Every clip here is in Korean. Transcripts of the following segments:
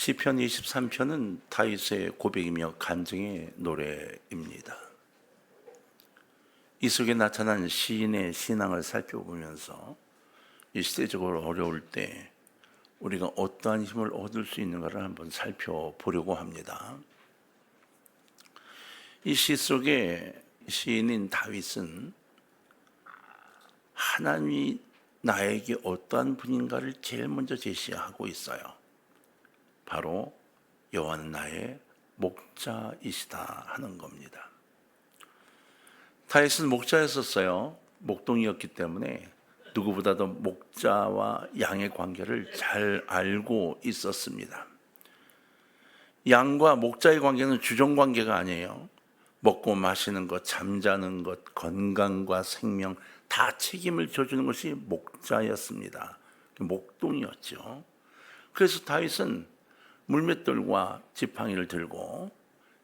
시편 23편은 다윗의 고백이며 간증의 노래입니다. 이 속에 나타난 시인의 신앙을 살펴보면서 이 시대적으로 어려울 때 우리가 어떠한 힘을 얻을 수 있는가를 한번 살펴보려고 합니다. 이 시 속에 시인인 다윗은 하나님이 나에게 어떠한 분인가를 제일 먼저 제시하고 있어요. 바로 여호와는 나의 목자이시다 하는 겁니다. 다윗은 목자였었어요. 목동이었기 때문에 누구보다도 목자와 양의 관계를 잘 알고 있었습니다. 양과 목자의 관계는 주종 관계가 아니에요. 먹고 마시는 것, 잠자는 것, 건강과 생명 다 책임을 져주는 것이 목자였습니다. 목동이었죠. 그래서 다윗은 물맷돌과 지팡이를 들고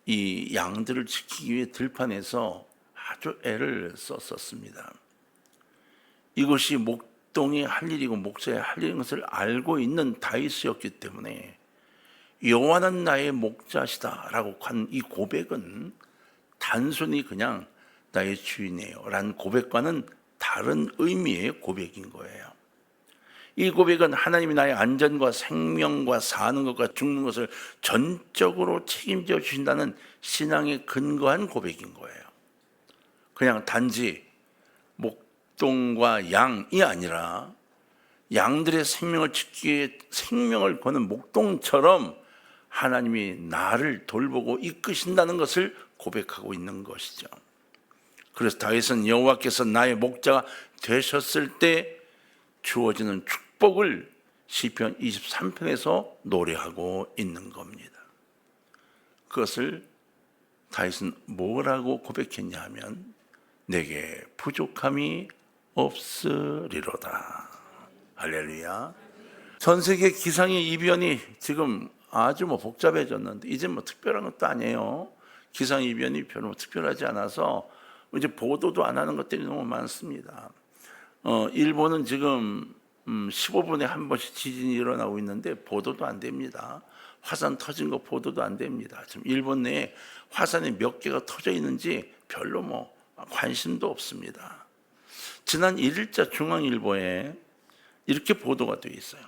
이 양들을 지키기 위해 들판에서 아주 애를 썼었습니다. 이것이 목동이 할 일이고 목자의 할 일인 것을 알고 있는 다윗이었기 때문에 여호와는 나의 목자시다라고 한 이 고백은 단순히 그냥 나의 주인이에요. 라는 고백과는 다른 의미의 고백인 거예요. 이 고백은 하나님이 나의 안전과 생명과 사는 것과 죽는 것을 전적으로 책임져 주신다는 신앙에 근거한 고백인 거예요. 그냥 단지 목동과 양이 아니라 양들의 생명을 지키기 생명을 거는 목동처럼 하나님이 나를 돌보고 이끄신다는 것을 고백하고 있는 것이죠. 그래서 다윗은 여호와께서 나의 목자가 되셨을 때 주어지는 축 복을 시편 23편에서 노래하고 있는 겁니다. 그것을 다윗은 뭐라고 고백했냐 하면 내게 부족함이 없으리로다. 할렐루야. 전 세계 기상의 이변이 지금 아주 뭐 복잡해졌는데 이제 뭐 특별한 것도 아니에요. 기상 이변이 별로 특별하지 않아서 이제 보도도 안 하는 것들이 너무 많습니다. 어, 일본은 지금 음, 15분에 한 번씩 지진이 일어나고 있는데 보도도 안 됩니다. 화산 터진 거 보도도 안 됩니다. 지금 일본 내에 화산이 몇 개가 터져 있는지 별로 뭐 관심도 없습니다. 지난 1일자 중앙일보에 이렇게 보도가 되어 있어요.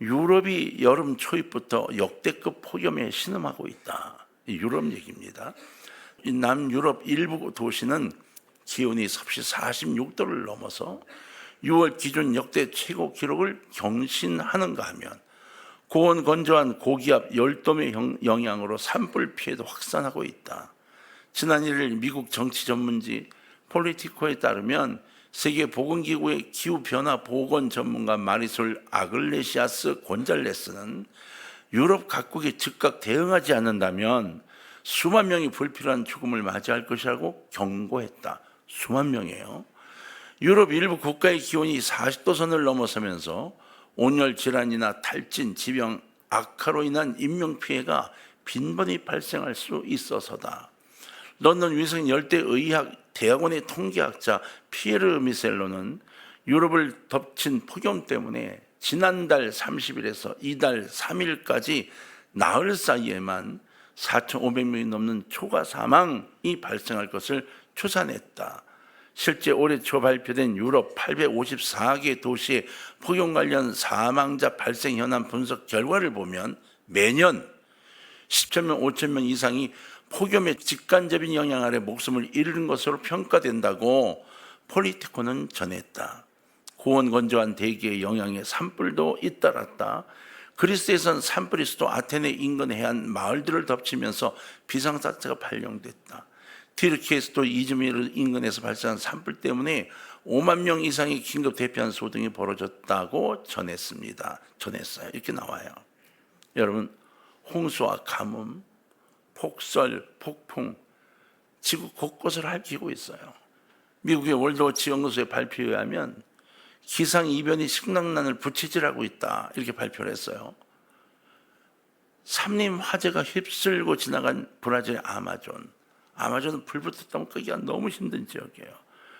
유럽이 여름 초입부터 역대급 폭염에 신음하고 있다. 유럽 얘기입니다. 남유럽 일부 도시는 기온이 섭씨 46도를 넘어서 6월 기준 역대 최고 기록을 경신하는가 하면 고온 건조한 고기압 열돔의 영향으로 산불 피해도 확산하고 있다. 지난 1일 미국 정치 전문지 폴리티코에 따르면 세계 보건기구의 기후 변화 보건 전문가 마리솔 아글레시아스 곤잘레스는 유럽 각국이 즉각 대응하지 않는다면 수만 명이 불필요한 죽음을 맞이할 것이라고 경고했다. 수만 명이에요. 유럽 일부 국가의 기온이 40도 선을 넘어서면서 온열 질환이나 탈진, 지병, 악화로 인한 인명 피해가 빈번히 발생할 수 있어서다. 런던 위성 열대 의학 대학원의 통계학자 피에르 미셀로는 유럽을 덮친 폭염 때문에 지난달 30일에서 이달 3일까지 나흘 사이에만 4,500명이 넘는 초과 사망이 발생할 것을 추산했다. 실제 올해 초 발표된 유럽 854개 도시의 폭염 관련 사망자 발생 현황 분석 결과를 보면 매년 10천 명, 5천 명 이상이 폭염의 직간접인 영향 아래 목숨을 잃은 것으로 평가된다고 폴리티코는 전했다. 고온 건조한 대기의 영향에 산불도 잇따랐다. 그리스에선 산불이 수도 아테네 인근 해안 마을들을 덮치면서 비상사태가 발령됐다. 티르키에서도 이즈미르 인근에서 발생한 산불 때문에 5만 명 이상의 긴급 대피한 소등이 벌어졌다고 전했습니다. 전했어요. 이렇게 나와요. 여러분 홍수와 가뭄, 폭설, 폭풍, 지구 곳곳을 핥히고 있어요. 미국의 월드워치 연구소의 발표에 의하면 기상 이변이 식량난을 부치질하고 있다 이렇게 발표를 했어요. 삼림 화재가 휩쓸고 지나간 브라질 아마존. 아마존은 불 붙었다면 끄기가 너무 힘든 지역이에요.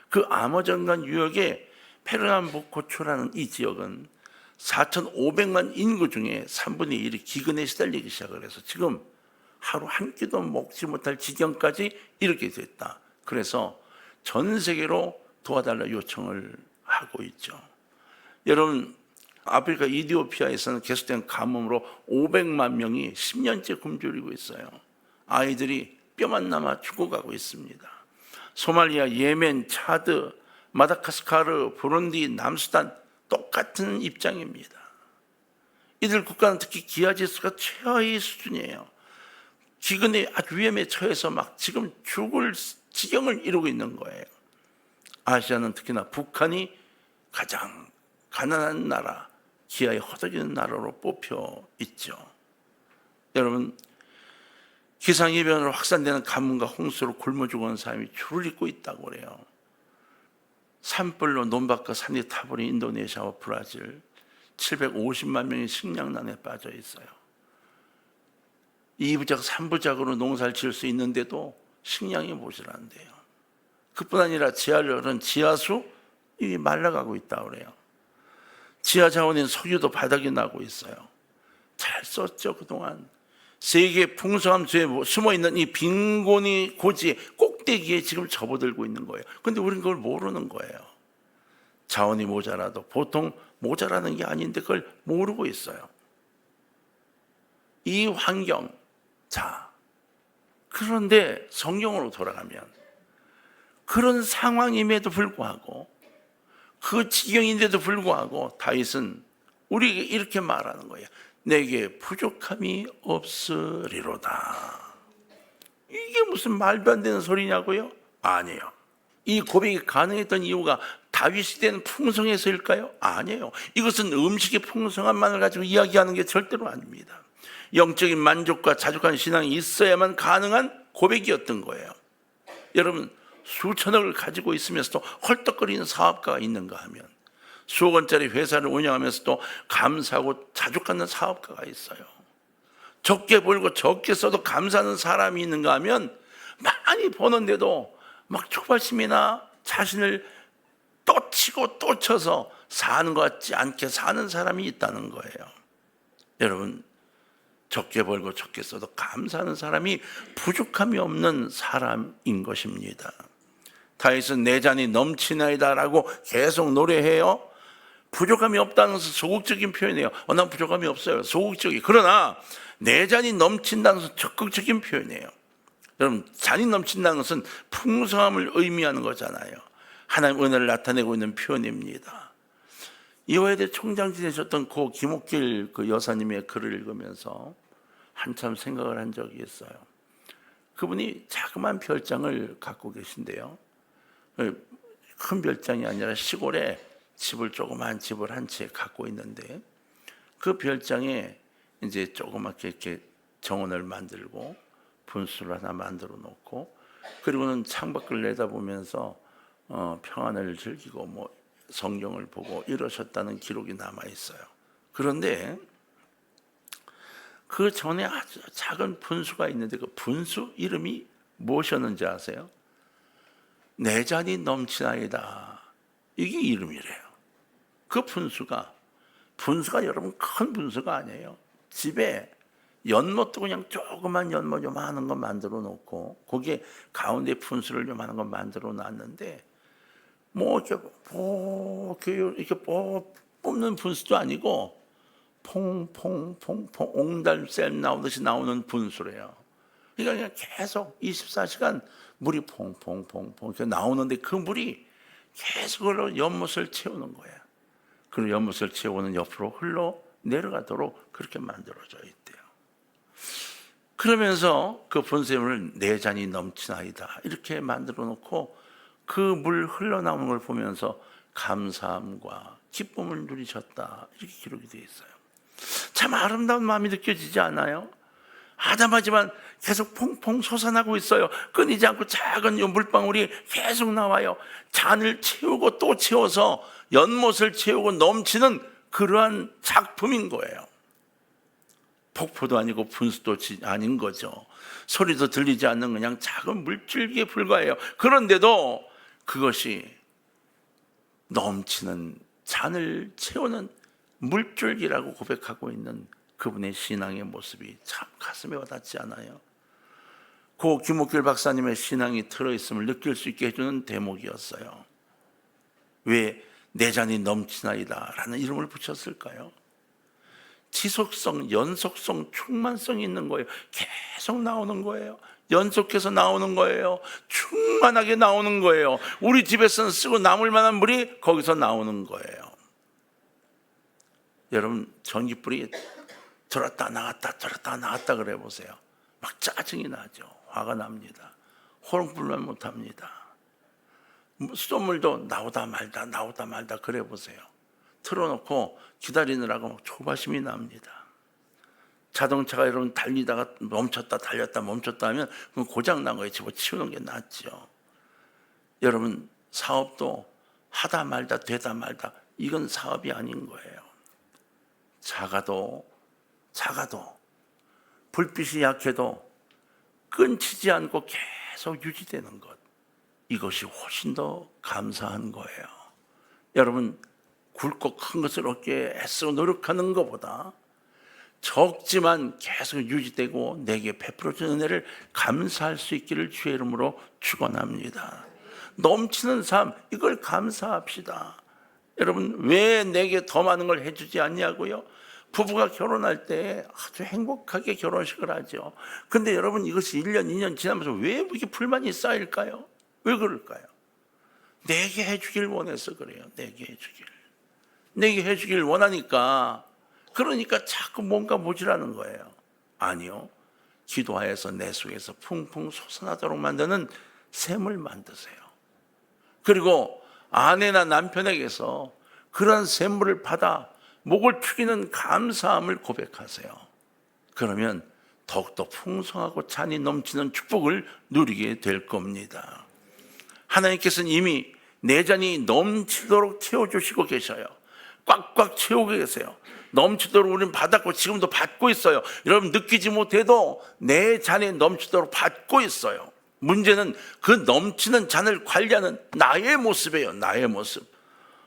그 아마존강 유역의 페르남보코초라는 이 지역은 4,500만 인구 중에 3분의 1이 기근에 시달리기 시작을 해서 지금 하루 한 끼도 먹지 못할 지경까지 이렇게 됐다. 그래서 전 세계로 도와달라 요청을 하고 있죠. 여러분 아프리카 이디오피아에서는 계속된 가뭄으로 500만 명이 10년째 굶주리고 있어요. 아이들이 뼈만 남아 죽어가고 있습니다. 소말리아, 예멘, 차드, 마다가스카르, 부룬디, 남수단 똑같은 입장입니다. 이들 국가는 특히 기아 지수가 최하의 수준이에요. 기근에 아주 위험에 처해서 막 지금 죽을 지경을 이루고 있는 거예요. 아시아는 특히나 북한이 가장 가난한 나라, 기아에 허덕이는 나라로 뽑혀 있죠. 여러분, 기상이변으로 확산되는 가뭄과 홍수로 굶어 죽어가는 사람이 줄을 잇고 있다고 그래요. 산불로 논밭과 산이 타버린 인도네시아와 브라질 750만 명이 식량난에 빠져 있어요. 2부작, 3부작으로 농사를 지을 수 있는데도 식량이 모자란대요. 그뿐 아니라 지하열은 지하수 이 말라가고 있다 그래요. 지하 자원인 석유도 바닥이 나고 있어요. 잘 썼죠 그동안. 세계 풍성함 수에 숨어 있는 이 빈곤이 고지 꼭대기에 지금 접어들고 있는 거예요. 근데 우리는 그걸 모르는 거예요. 자원이 모자라도 보통 모자라는 게 아닌데 그걸 모르고 있어요. 이 환경, 자, 그런데 성경으로 돌아가면 그런 상황임에도 불구하고 그 지경인데도 불구하고 다윗은 우리에게 이렇게 말하는 거예요. 내게 부족함이 없으리로다. 이게 무슨 말도 안 되는 소리냐고요? 아니에요. 이 고백이 가능했던 이유가 다윗 시대는 풍성해서일까요? 아니에요. 이것은 음식의 풍성함만을 가지고 이야기하는 게 절대로 아닙니다. 영적인 만족과 자족한 신앙이 있어야만 가능한 고백이었던 거예요. 여러분 수천억을 가지고 있으면서도 헐떡거리는 사업가가 있는가 하면 수억 원짜리 회사를 운영하면서도 감사하고 자족 갖는 사업가가 있어요. 적게 벌고 적게 써도 감사하는 사람이 있는가 하면 많이 버는데도 막 초발심이나 자신을 또 치고 또 쳐서 사는 것 같지 않게 사는 사람이 있다는 거예요. 여러분, 적게 벌고 적게 써도 감사하는 사람이 부족함이 없는 사람인 것입니다. 다윗은 내 잔이 넘치나이다라고 계속 노래해요. 부족함이 없다는 것은 소극적인 표현이에요. 어, 난 부족함이 없어요. 소극적이. 그러나 내 잔이 넘친다는 것은 적극적인 표현이에요. 여러분, 잔이 넘친다는 것은 풍성함을 의미하는 거잖아요. 하나님 은혜를 나타내고 있는 표현입니다. 이화여대 총장 지내셨던 고 김옥길 그 여사님의 글을 읽으면서 한참 생각을 한 적이 있어요. 그분이 자그마한 별장을 갖고 계신데요. 큰 별장이 아니라 시골에 집을 조그만 집을 한 채 갖고 있는데 그 별장에 이제 조그맣게 이렇게 정원을 만들고 분수를 하나 만들어 놓고 그리고는 창밖을 내다보면서 어, 평안을 즐기고 뭐 성경을 보고 이러셨다는 기록이 남아 있어요. 그런데 그 전에 아주 작은 분수가 있는데 그 분수 이름이 무엇이었는지 아세요? 내 잔이 넘치나이다. 이게 이름이래요. 그 분수가 분수가 여러분 큰 분수가 아니에요. 집에 연못도 그냥 조그만 연못 요만한 거 만들어 놓고 거기에 가운데 분수를 요만한 거 만들어 놨는데 뭐 이렇게 뭐 이렇게 뽑는 분수도 아니고 퐁퐁퐁퐁 옹달샘 나오듯이 나오는 분수래요. 그러니까 그냥 계속 24시간 물이 퐁퐁퐁퐁 이렇게 나오는데 그 물이 계속 연못을 채우는 거예요. 그 연못을 채우는 옆으로 흘러 내려가도록 그렇게 만들어져 있대요. 그러면서 그 분쇄물을 네 잔이 넘치나이다 이렇게 만들어 놓고 그 물 흘러나오는 걸 보면서 감사함과 기쁨을 누리셨다 이렇게 기록이 되어 있어요. 참 아름다운 마음이 느껴지지 않아요? 아담하지만 계속 퐁퐁 솟아나고 있어요. 끊이지 않고 작은 물방울이 계속 나와요. 잔을 채우고 또 채워서 연못을 채우고 넘치는 그러한 작품인 거예요. 폭포도 아니고 분수도 아닌 거죠. 소리도 들리지 않는 그냥 작은 물줄기에 불과해요. 그런데도 그것이 넘치는 잔을 채우는 물줄기라고 고백하고 있는 그분의 신앙의 모습이 참 가슴에 와닿지 않아요. 고 김옥길 박사님의 신앙이 들어있음을 느낄 수 있게 해주는 대목이었어요. 왜 내 잔이 넘치나이다 라는 이름을 붙였을까요? 지속성, 연속성, 충만성이 있는 거예요. 계속 나오는 거예요. 연속해서 나오는 거예요. 충만하게 나오는 거예요. 우리 집에서는 쓰고 남을 만한 물이 거기서 나오는 거예요. 여러분, 전기불이 들었다 나갔다 들었다 나갔다 그래 보세요. 막 짜증이 나죠. 화가 납니다. 호롱불만 못합니다. 수돗물도 나오다 말다 나오다 말다 그래 보세요. 틀어놓고 기다리느라고 막 조바심이 납니다. 자동차가 여러분 달리다가 멈췄다 달렸다 멈췄다 하면 그건 고장 난 거에 집어 치우는 게 낫죠. 여러분 사업도 하다 말다 되다 말다 이건 사업이 아닌 거예요. 작아도 작아도 불빛이 약해도 끊치지 않고 계속 유지되는 것 이것이 훨씬 더 감사한 거예요. 여러분 굵고 큰 것을 얻기에 애써 노력하는 것보다 적지만 계속 유지되고 내게 베풀어진 은혜를 감사할 수 있기를 주의 이름으로 축원합니다. 넘치는 삶 이걸 감사합시다. 여러분 왜 내게 더 많은 걸 해주지 않냐고요? 부부가 결혼할 때 아주 행복하게 결혼식을 하죠. 근데 여러분 이것이 1년, 2년 지나면서 왜 이렇게 불만이 쌓일까요? 왜 그럴까요? 내게 해주길 원해서 그래요. 내게 해주길. 내게 해주길 원하니까 그러니까 자꾸 뭔가 모질하는 거예요. 아니요. 기도하여서 내 속에서 풍풍 솟아나도록 만드는 샘을 만드세요. 그리고 아내나 남편에게서 그런 샘물을 받아 목을 축이는 감사함을 고백하세요. 그러면 더욱더 풍성하고 찬이 넘치는 축복을 누리게 될 겁니다. 하나님께서는 이미 내 잔이 넘치도록 채워주시고 계셔요. 꽉꽉 채우고 계세요. 넘치도록 우리는 받았고 지금도 받고 있어요. 여러분 느끼지 못해도 내 잔에 넘치도록 받고 있어요. 문제는 그 넘치는 잔을 관리하는 나의 모습이에요. 나의 모습.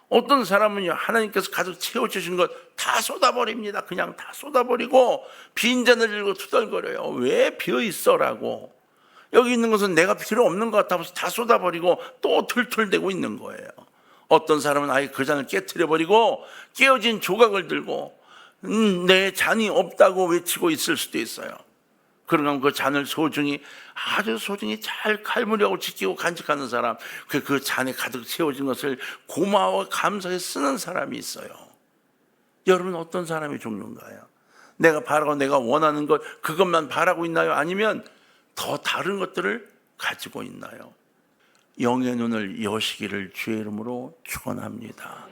어떤 사람은요, 하나님께서 가득 채워주신 것 다 쏟아버립니다. 그냥 다 쏟아버리고, 빈 잔을 들고 투덜거려요. 왜 비어있어 라고. 여기 있는 것은 내가 필요 없는 것 같아서 다 쏟아버리고 또 툴툴대고 있는 거예요. 어떤 사람은 아예 그 잔을 깨뜨려버리고 깨어진 조각을 들고 음, 내 잔이 없다고 외치고 있을 수도 있어요. 그러면 그 잔을 소중히 아주 소중히 잘 칼무리하고 지키고 간직하는 사람, 그, 그 잔에 가득 채워진 것을 고마워 감사해 쓰는 사람이 있어요. 여러분 어떤 사람이 종류인가요? 내가 바라고 내가 원하는 것 그것만 바라고 있나요? 아니면 더 다른 것들을 가지고 있나요? 영의 눈을 여시기를 주의 이름으로 축원합니다.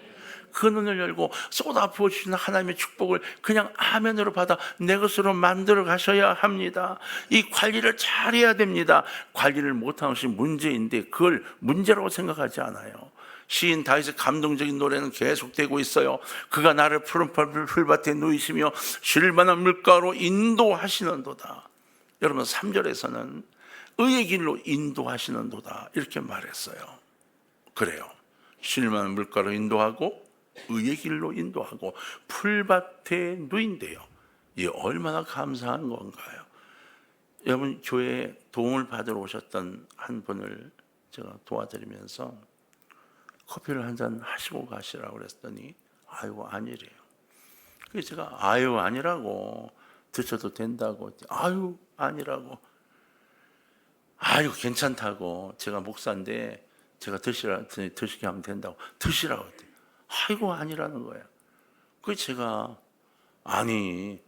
그 눈을 열고 쏟아 부어 주시는 하나님의 축복을 그냥 아멘으로 받아 내 것으로 만들어 가셔야 합니다. 이 관리를 잘 해야 됩니다. 관리를 못하는 것이 문제인데 그걸 문제라고 생각하지 않아요. 시인 다윗의 감동적인 노래는 계속되고 있어요. 그가 나를 푸른 풀밭에 누이시며 쉴 만한 물가로 인도하시는도다. 여러분 3절에서는 의의 길로 인도하시는 도다 이렇게 말했어요. 그래요. 쉴 만한 물가로 인도하고 의의 길로 인도하고 풀밭에 누인대요. 이 얼마나 감사한 건가요? 여러분 교회에 도움을 받으러 오셨던 한 분을 제가 도와드리면서 커피를 한 잔 하시고 가시라고 그랬더니 아이고 아니래요. 그래서 제가 아유 아니라고 드셔도 된다고 아유 아니라고 아유 괜찮다고 제가 목사인데 제가 드시라 드시게 하면 된다고 드시라고 아이고 아니라는 거예요. 그 제가 아니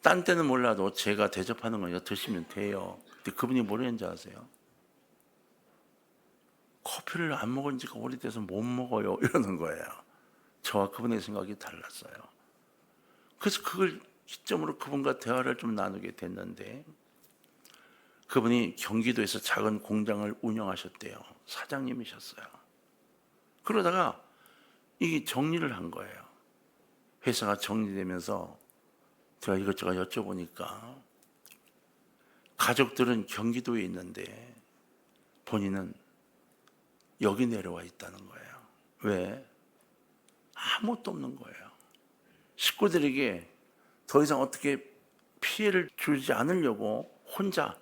딴 때는 몰라도 제가 대접하는 거니까 드시면 돼요. 근데 그분이 뭐랬는지 아세요? 커피를 안 먹은 지가 오래돼서 못 먹어요. 이러는 거예요. 저와 그분의 생각이 달랐어요. 그래서 그걸 기점으로 그분과 대화를 좀 나누게 됐는데 그분이 경기도에서 작은 공장을 운영하셨대요. 사장님이셨어요. 그러다가 이게 정리를 한 거예요. 회사가 정리되면서 제가 이것저것 여쭤보니까 가족들은 경기도에 있는데 본인은 여기 내려와 있다는 거예요. 왜? 아무것도 없는 거예요. 식구들에게 더 이상 어떻게 피해를 주지 않으려고 혼자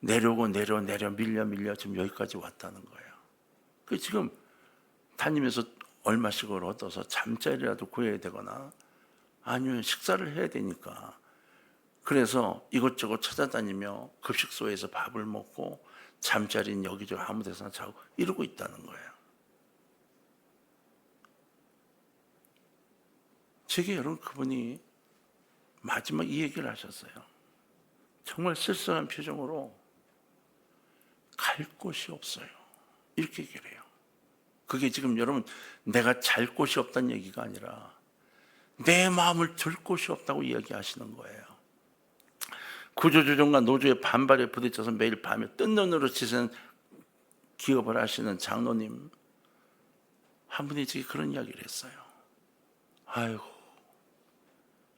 내려오고 내려 내려 밀려 밀려 지금 여기까지 왔다는 거예요. 그 지금 다니면서 얼마씩을 얻어서 잠자리라도 구해야 되거나 아니면 식사를 해야 되니까 그래서 이것저것 찾아다니며 급식소에서 밥을 먹고 잠자리는 여기저기 아무 데서나 자고 이러고 있다는 거예요. 제게 여러분 그분이 마지막 이 얘기를 하셨어요. 정말 쓸쓸한 표정으로 갈 곳이 없어요. 이렇게 얘기를 해요. 그게 지금 여러분 내가 잘 곳이 없다는 얘기가 아니라 내 마음을 들 곳이 없다고 이야기하시는 거예요. 구조조정과 노조의 반발에 부딪혀서 매일 밤에 뜬 눈으로 치는 기업을 하시는 장로님 한 분이 제게 그런 이야기를 했어요. 아이고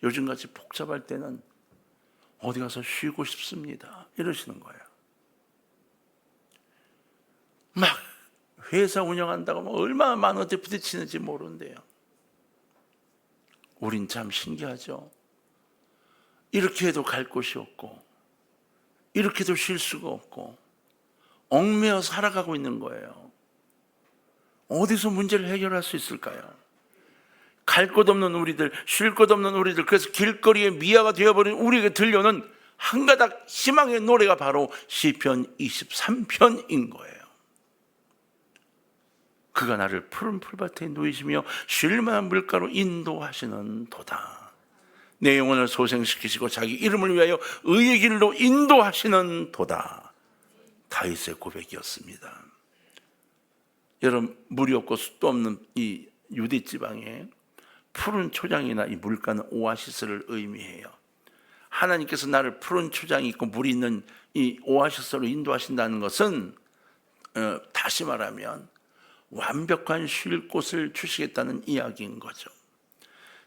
요즘같이 복잡할 때는 어디 가서 쉬고 싶습니다. 이러시는 거예요. 막 회사 운영한다고 뭐 얼마나 많은 데 부딪히는지 모르는데요. 우린 참 신기하죠. 이렇게 해도 갈 곳이 없고, 이렇게도 쉴 수가 없고, 얽매여 살아가고 있는 거예요. 어디서 문제를 해결할 수 있을까요? 갈 곳 없는 우리들, 쉴 곳 없는 우리들, 그래서 길거리에 미아가 되어버린 우리에게 들려오는 한 가닥 희망의 노래가 바로 시편 23편인 거예요. 그가 나를 푸른 풀밭에 누이시며 쉴만한 물가로 인도하시는 도다. 내 영혼을 소생시키시고 자기 이름을 위하여 의의 길로 인도하시는 도다. 다윗의 고백이었습니다. 여러분 물이 없고 숲도 없는 이 유대 지방에 푸른 초장이나 이 물가는 오아시스를 의미해요. 하나님께서 나를 푸른 초장이 있고 물이 있는 이 오아시스로 인도하신다는 것은 어, 다시 말하면 완벽한 쉴 곳을 주시겠다는 이야기인 거죠.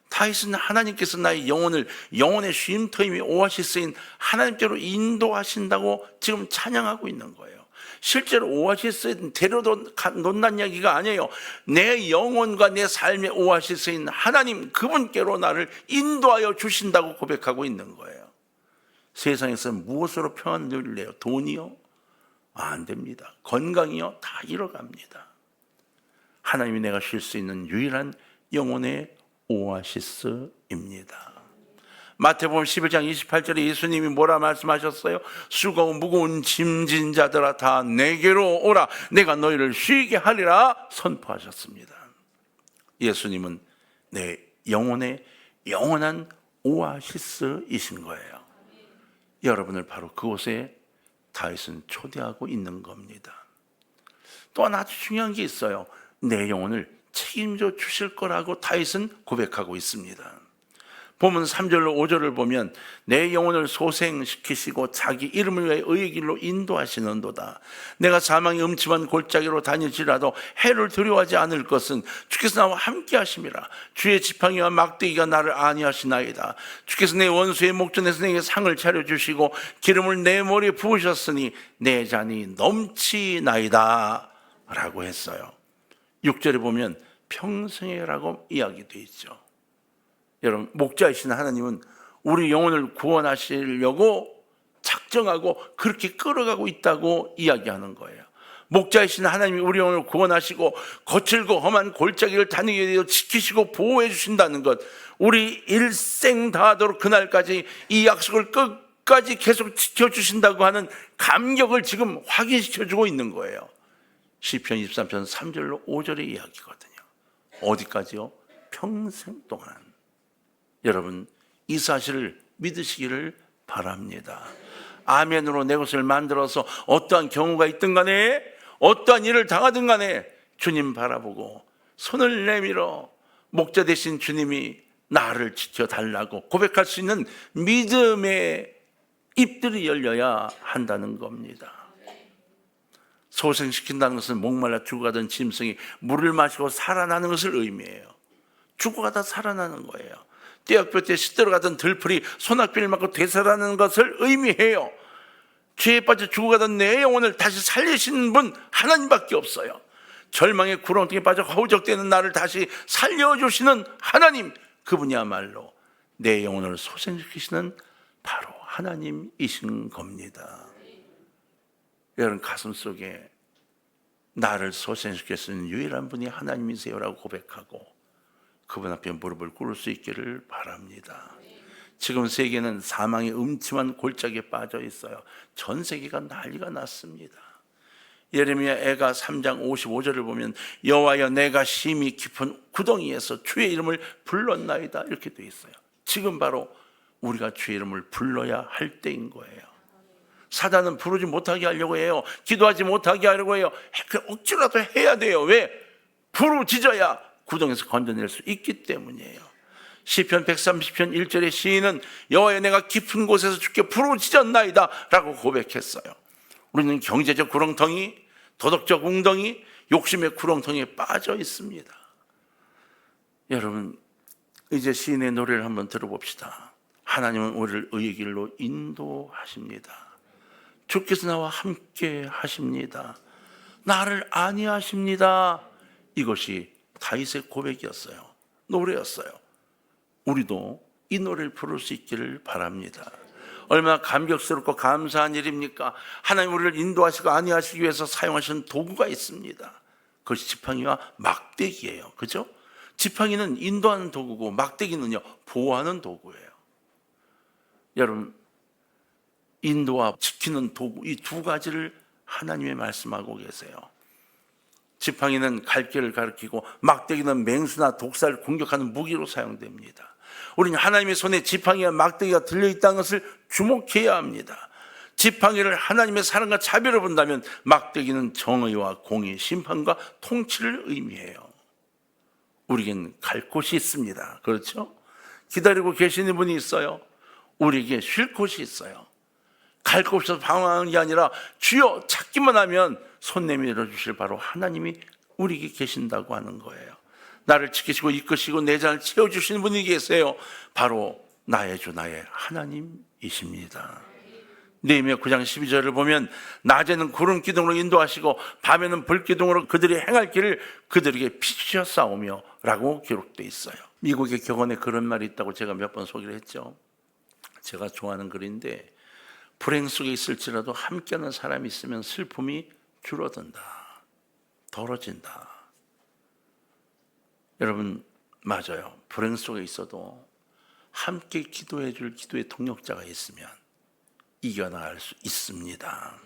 다윗은 하나님께서 나의 영혼을 영혼의 쉼터임이 오아시스인 하나님께로 인도하신다고 지금 찬양하고 있는 거예요. 실제로 오아시스에 데려도 논난 이야기가 아니에요. 내 영혼과 내 삶의 오아시스인 하나님 그분께로 나를 인도하여 주신다고 고백하고 있는 거예요. 세상에서 무엇으로 평안을 누릴래요? 돈이요? 아, 안 됩니다. 건강이요? 다 잃어갑니다. 하나님이 내가 쉴 수 있는 유일한 영혼의 오아시스입니다. 마태복음 11장 28절에 예수님이 뭐라 말씀하셨어요? 수고 무거운 짐진 자들아 다 내게로 오라 내가 너희를 쉬게 하리라 선포하셨습니다. 예수님은 내 영혼의 영원한 오아시스이신 거예요. 여러분을 바로 그곳에 다윗은 초대하고 있는 겁니다. 또 하나 아주 중요한 게 있어요. 내 영혼을 책임져 주실 거라고 다윗은 고백하고 있습니다. 보면 3절로 5절을 보면 내 영혼을 소생시키시고 자기 이름을 위해 의의 길로 인도하시는도다. 내가 사망의 음침한 골짜기로 다닐지라도 해를 두려워하지 않을 것은 주께서 나와 함께 하심이라. 주의 지팡이와 막대기가 나를 안위하시나이다. 주께서 내 원수의 목전에서 내게 상을 차려 주시고 기름을 내 머리에 부으셨으니 내 잔이 넘치나이다. 라고 했어요. 6절에 보면 평생이라고 이야기되어 있죠. 여러분, 목자이신 하나님은 우리 영혼을 구원하시려고 작정하고 그렇게 끌어가고 있다고 이야기하는 거예요. 목자이신 하나님이 우리 영혼을 구원하시고 거칠고 험한 골짜기를 다니게 되어 지키시고 보호해 주신다는 것. 우리 일생 다하도록 그날까지 이 약속을 끝까지 계속 지켜주신다고 하는 감격을 지금 확인시켜 주고 있는 거예요. 시편 23편 3절로 5절의 이야기거든요. 어디까지요? 평생 동안. 여러분 이 사실을 믿으시기를 바랍니다. 아멘으로 내 것을 만들어서 어떠한 경우가 있든 간에 어떠한 일을 당하든 간에 주님 바라보고 손을 내밀어 목자 되신 주님이 나를 지켜달라고 고백할 수 있는 믿음의 입들이 열려야 한다는 겁니다. 소생시킨다는 것은 목말라 죽어가던 짐승이 물을 마시고 살아나는 것을 의미해요. 죽어가다 살아나는 거예요. 떼역볕 때 시들어 가던 들풀이 소낙비를 맞고 되살아나는 것을 의미해요. 죄에 빠져 죽어가던 내 영혼을 다시 살리시는 분 하나님밖에 없어요. 절망의 구렁텅이에 빠져 허우적대는 나를 다시 살려주시는 하나님 그분이야말로 내 영혼을 소생시키시는 바로 하나님이신 겁니다. 여러분 가슴 속에 나를 있는 유일한 분이 하나님이세요라고 고백하고 그분 앞에 무릎을 꿇을 수 있기를 바랍니다. 지금 세계는 사망의 음침한 골짜기에 빠져 있어요. 전 세계가 난리가 났습니다. 예레미야 애가 3장 55절을 보면 여호와여 내가 심히 깊은 구덩이에서 주의 이름을 불렀나이다 이렇게 돼 있어요. 지금 바로 우리가 주의 이름을 불러야 할 때인 거예요. 사단은 부르지 못하게 하려고 해요. 기도하지 못하게 하려고 해요. 그 억지로라도 해야 돼요. 왜? 부르짖어야 구덩에서 건져낼 수 있기 때문이에요. 시편 130편 1절의 시인은 여호와여 내가 깊은 곳에서 주께 부르짖었나이다라고 고백했어요. 우리는 경제적 구렁텅이, 도덕적 웅덩이, 욕심의 구렁텅이에 빠져 있습니다. 여러분 이제 시인의 노래를 한번 들어봅시다. 하나님은 우리를 의의 길로 인도하십니다. 주께서 나와 함께 하십니다. 나를 아니하십니다. 이것이 다윗의 고백이었어요. 노래였어요. 우리도 이 노래를 부를 수 있기를 바랍니다. 얼마나 감격스럽고 감사한 일입니까? 하나님 우리를 인도하시고 안위하시기 위해서 사용하시는 도구가 있습니다. 그것이 지팡이와 막대기예요. 그죠? 지팡이는 인도하는 도구고 막대기는요 보호하는 도구예요. 여러분 인도와 지키는 도구 이 두 가지를 하나님의 말씀하고 계세요. 지팡이는 갈 길을 가리키고 막대기는 맹수나 독사를 공격하는 무기로 사용됩니다. 우리는 하나님의 손에 지팡이와 막대기가 들려 있다는 것을 주목해야 합니다. 지팡이를 하나님의 사랑과 자비로 본다면 막대기는 정의와 공의, 심판과 통치를 의미해요. 우리에겐 갈 곳이 있습니다. 그렇죠? 기다리고 계시는 분이 있어요. 우리에게 쉴 곳이 있어요. 갈 곳에서 방황하는 게 아니라 주여 찾기만 하면 손 내밀어 주실 바로 하나님이 우리에게 계신다고 하는 거예요. 나를 지키시고 이끄시고 내 잔을 채워 주시는 분이 계세요. 바로 나의 주 나의 하나님이십니다. 네미야 9장 12절을 보면 낮에는 구름 기둥으로 인도하시고 밤에는 불 기둥으로 그들이 행할 길을 그들에게 비추어 싸우며 라고 기록되어 있어요. 미국의 격언에 그런 말이 있다고 제가 몇 번 소개를 했죠. 제가 좋아하는 글인데 불행 속에 있을지라도 함께하는 사람이 있으면 슬픔이 줄어든다. 덜어진다. 여러분 맞아요. 불행 속에 있어도 함께 기도해 줄 기도의 동력자가 있으면 이겨나갈 수 있습니다.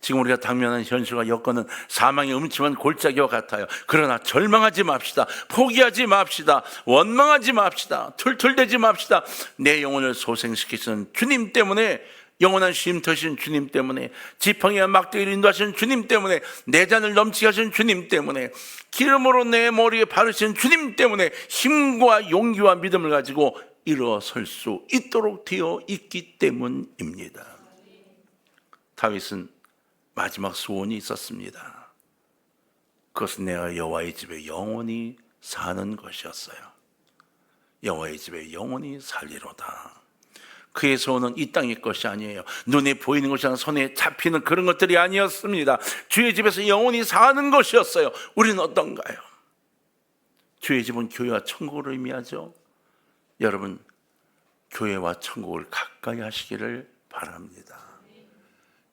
지금 우리가 당면한 현실과 여건은 사망의 음침한 골짜기와 같아요. 그러나 절망하지 맙시다. 포기하지 맙시다. 원망하지 맙시다. 툴툴대지 맙시다. 내 영혼을 소생시키시는 주님 때문에 영원한 쉼터신 주님 때문에 지팡이와 막대기를 인도하시는 주님 때문에 내 잔을 넘치게 하시는 주님 때문에 기름으로 내 머리에 바르시는 주님 때문에 힘과 용기와 믿음을 가지고 일어설 수 있도록 되어 있기 때문입니다. 다윗은 마지막 소원이 있었습니다. 그것은 내가 여호와의 집에 영원히 사는 것이었어요. 여호와의 집에 영원히 살리로다. 그의 소원은 이 땅의 것이 아니에요. 눈에 보이는 것이 아니라 손에 잡히는 그런 것들이 아니었습니다. 주의 집에서 영원히 사는 것이었어요. 우리는 어떤가요? 주의 집은 교회와 천국을 의미하죠. 여러분, 교회와 천국을 가까이 하시기를 바랍니다.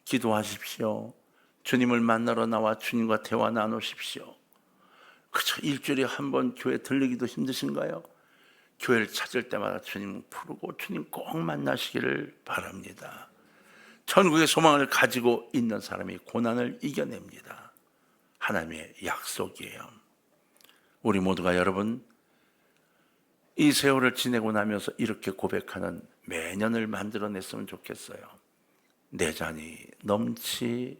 기도하십시오. 주님을 만나러 나와 주님과 대화 나누십시오. 그저 일주일에 한 번 교회 들리기도 힘드신가요? 교회를 찾을 때마다 주님 부르고 주님 꼭 만나시기를 바랍니다. 천국의 소망을 가지고 있는 사람이 고난을 이겨냅니다. 하나님의 약속이에요. 우리 모두가 여러분 이 세월을 지내고 나면서 이렇게 고백하는 매년을 만들어냈으면 좋겠어요. 내 잔이 넘치나이다.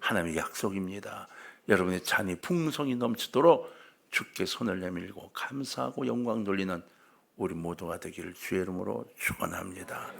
하나님의 약속입니다. 여러분의 잔이 풍성이 넘치도록 주께 손을 내밀고 감사하고 영광 돌리는 우리 모두가 되기를 주의 이름으로 축원합니다.